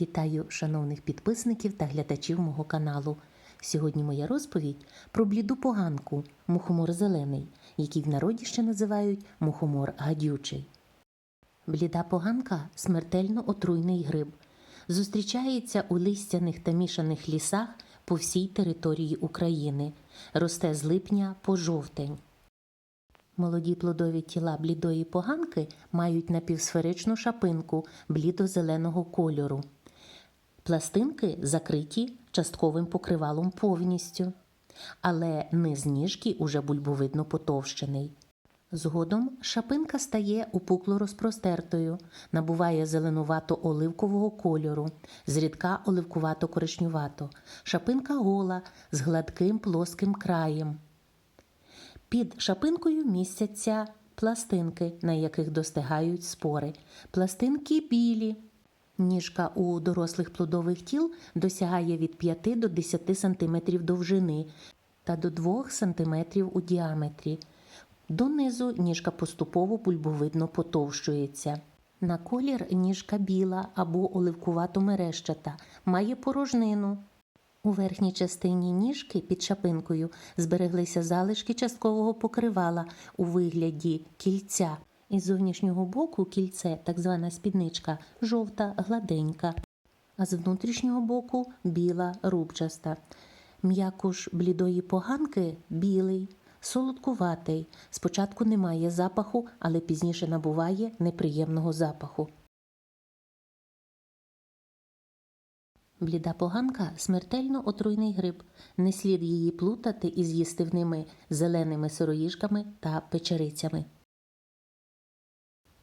Вітаю шановних підписників та глядачів мого каналу. Сьогодні моя розповідь про бліду поганку мухомор зелений, який в народі ще називають мухомор гадючий. Бліда поганка смертельно отруйний гриб. Зустрічається у листяних та мішаних лісах по всій території України. Росте з липня по жовтень. Молоді плодові тіла блідої поганки мають напівсферичну шапинку блідо-зеленого кольору. Пластинки закриті частковим покривалом повністю, але низ ніжки уже бульбовидно потовщений. Згодом шапинка стає упукло розпростертою, набуває зеленувато-оливкового кольору, зрідка оливкувато-коричнювато. Шапинка гола з гладким плоским краєм. Під шапинкою містяться пластинки, на яких достигають спори. Пластинки білі. Ніжка у дорослих плодових тіл досягає від 5 до 10 см довжини та до 2 см у діаметрі. Донизу ніжка поступово бульбовидно потовщується. На колір ніжка біла або оливкувато-мерещата, має порожнину. У верхній частині ніжки під шапинкою збереглися залишки часткового покривала у вигляді кільця. Із зовнішнього боку кільце, так звана спідничка, жовта, гладенька, а з внутрішнього боку біла, рубчаста. М'якуш блідої поганки білий, солодкуватий. Спочатку немає запаху, але пізніше набуває неприємного запаху. Бліда поганка смертельно отруйний гриб. Не слід її плутати із їстивними зеленими сироїжками та печерицями.